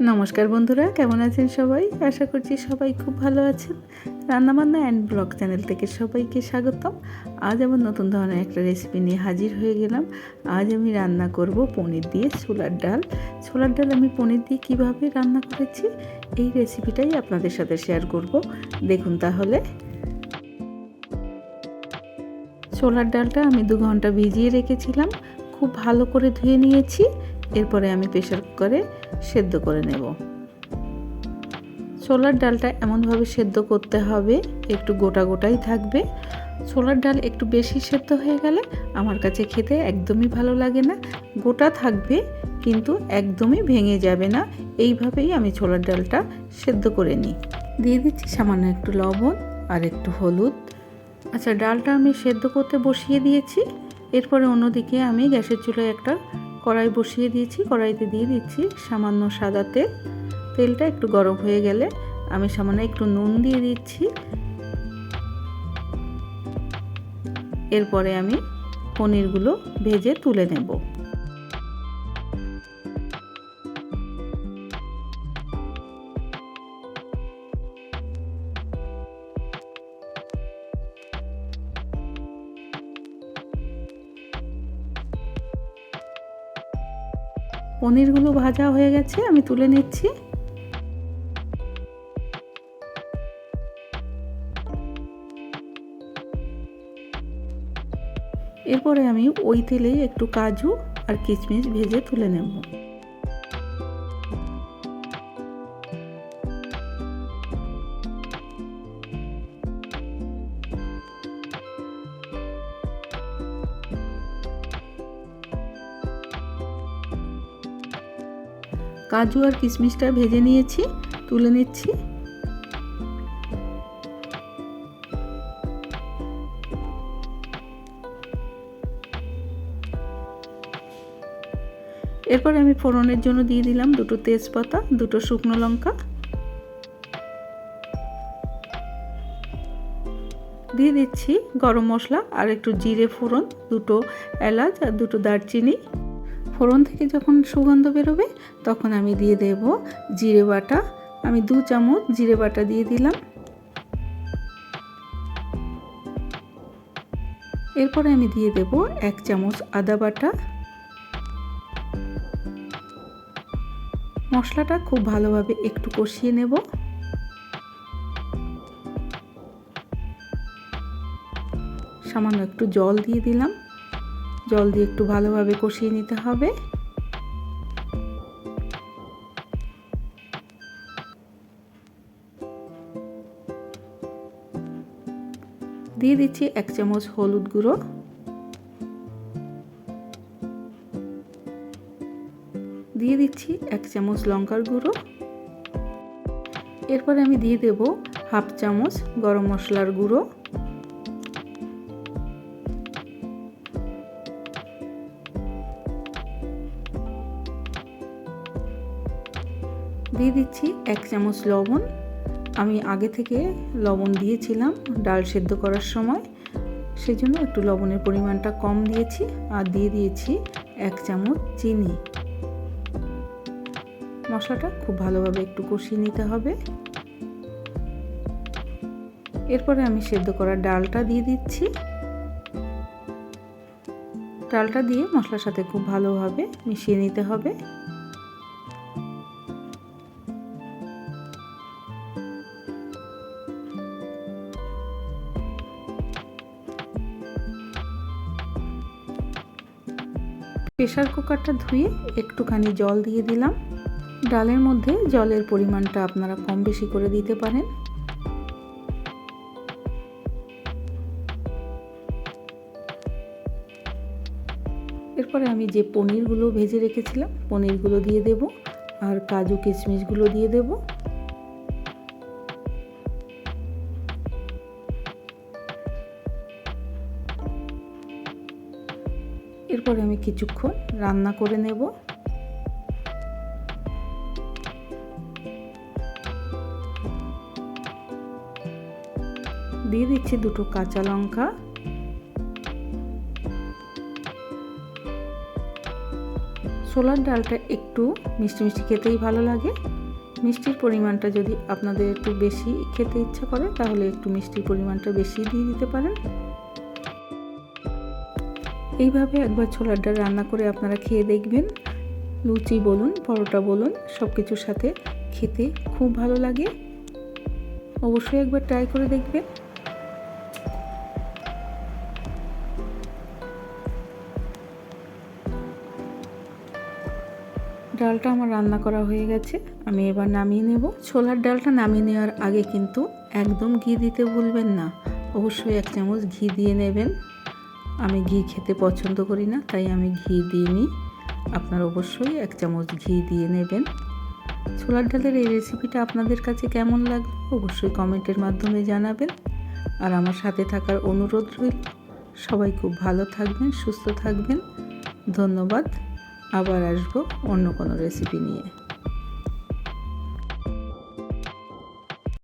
নমস্কার বন্ধুরা, কেমন আছেন সবাই? আশা করছি সবাই খুব ভালো আছেন। রান্নাবান্না অ্যান্ড ব্লগ চ্যানেল থেকে সবাইকে স্বাগতম। আজ আমার নতুন ধরনের একটা রেসিপি নিয়ে হাজির হয়ে গেলাম। আজ আমি রান্না করব পনির দিয়ে ছোলার ডাল। ছোলার ডাল আমি পনির দিয়ে কীভাবে রান্না করেছি, এই রেসিপিটাই আপনাদের সাথে শেয়ার করব। দেখুন তাহলে। ছোলার ডালটা আমি দু ঘণ্টা ভিজিয়ে রেখেছিলাম। খুব ভালো করে ধুয়ে নিয়েছি। এরপরে আমি প্রেশার কুকারে সেদ্ধ করে নেব। ছোলার ডালটা এমনভাবে সেদ্ধ করতে হবে, একটু গোটা গোটাই থাকবে। ছোলার ডাল একটু বেশি সেদ্ধ হয়ে গেলে আমার কাছে খেতে একদমই ভালো লাগে না। গোটা থাকবে, কিন্তু একদমই ভেঙে যাবে না। এইভাবেই আমি ছোলার ডালটা সেদ্ধ করে নিই। দিয়ে দিচ্ছি সামান্য একটু লবণ আর একটু হলুদ। আচ্ছা ডালটা আমি সেদ্ধ করতে বসিয়ে দিয়েছি। এরপরে অন্যদিকে আমি গ্যাসের চুলায় একটা কড়াই বসিয়ে দিয়েছি, কড়াইতে দিয়ে দিচ্ছি সামান্য সাদা তেল। তেলটা একটু গরম হয়ে গেলে আমি সামান্য একটু নুন দিয়ে দিচ্ছি। এরপরে আমি পনিরগুলো ভেজে তুলে নেব। পনিরগুলো ভাজা হয়ে গেছে, আমি তুলে নিচ্ছি। এরপরে আমি ওই তেলেই একটু কাজু আর কিশমিশ ভেজে তুলে নেব। কাজু আর কিশমিশটা ভেজে নিয়েছি, তুলে নিচ্ছি। এরপর আমি ফোড়নের জন্য দিয়ে দিলাম দুটো তেজপাতা, দুটো শুকনো লঙ্কা। দিয়ে দিচ্ছি গরম মশলা আর একটু জিরে ফোড়ন, দুটো এলাচ আর দুটো দারচিনি। ফোড়ন থেকে যখন সুগন্ধ বেরোবে, তখন আমি দিয়ে দেব জিরে বাটা। আমি দু চামচ জিরে বাটা দিয়ে দিলাম। এরপরে আমি দিয়ে দেব এক চামচ আদা বাটা। মশলাটা খুব ভালোভাবে একটু কষিয়ে নেব। সামান্য একটু জল দিয়ে দিলাম। জল দিয়ে একটু ভালোভাবে কষিয়ে নিতে হবে। দিয়ে দিচ্ছি এক চামচ হলুদ গুঁড়ো। দিয়ে দিচ্ছি এক চামচ লঙ্কার গুঁড়ো। এরপরে আমি দিয়ে দেব হাফ চামচ গরম মশলার গুঁড়ো। দিয়ে দিচ্ছি এক চামচ লবণ। আমি আগে থেকে লবণ দিয়েছিলাম ডাল সেদ্ধ করার সময়। সেজন্য একটু লবণের পরিমাণটা কম দিয়েছি আর দিয়ে দিয়েছি এক চামচ চিনি। মশলাটা খুব ভালোভাবে একটু কষিয়ে নিতে হবে। এরপরে আমি সেদ্ধ করা ডালটা দিয়ে দিচ্ছি। ডালটা দিয়ে মশলার সাথে খুব ভালোভাবে মিশিয়ে নিতে হবে। প্রেশার কুকারটা ধুয়ে একটুখানি জল দিয়ে দিলাম। ডালের মধ্যে জলের পরিমাণটা আপনারা কম বেশি করে দিতে পারেন। এরপরে আমি যে পনিরগুলো ভেজে রেখেছিলাম, পনিরগুলো দিয়ে দেব আর কাজু কিশমিশগুলো দিয়ে দেব। এরপরে আমি কিছুক্ষণ রান্না করে নেব। দিয়ে দিচ্ছি দুটো কাঁচা লঙ্কা। ছোলার ডালটা একটু মিষ্টি মিষ্টি খেতেই ভালো লাগে। মিষ্টির পরিমাণটা যদি আপনাদের একটু বেশি খেতে ইচ্ছা করে, তাহলে একটু মিষ্টির পরিমাণটা বেশি দিয়ে দিতে পারেন। এইভাবে একবার ছোলার ডাল রান্না করে আপনারা খেয়ে দেখবেন। লুচি বলুন, পরোটা বলুন সব কিছুর সাথে খেতে খুব ভালো লাগে। অবশ্যই একবার ট্রাই করে দেখবেন। ডালটা আমার রান্না করা হয়ে গেছে, আমি এবার নামিয়ে নেব। ছোলার ডালটা নামিয়ে নেওয়ার আগে কিন্তু একদম ঘি দিতে ভুলবেন না। অবশ্যই এক চামচ ঘি দিয়ে নেবেন। আমি ঘি খেতে পছন্দ করি না, তাই আমি ঘি দিইনি আপনার অবশ্যই এক চামচ ঘি দিয়ে নেবেন। ছোলার ডালের এই রেসিপিটা আপনাদের কাছে কেমন লাগবে অবশ্যই কমেন্টের মাধ্যমে জানাবেন। আর আমার সাথে থাকার অনুরোধ রইল, সবাই খুব ভালো থাকবেন, সুস্থ থাকবেন। ধন্যবাদ, আবার আসব অন্য কোনো রেসিপি নিয়ে।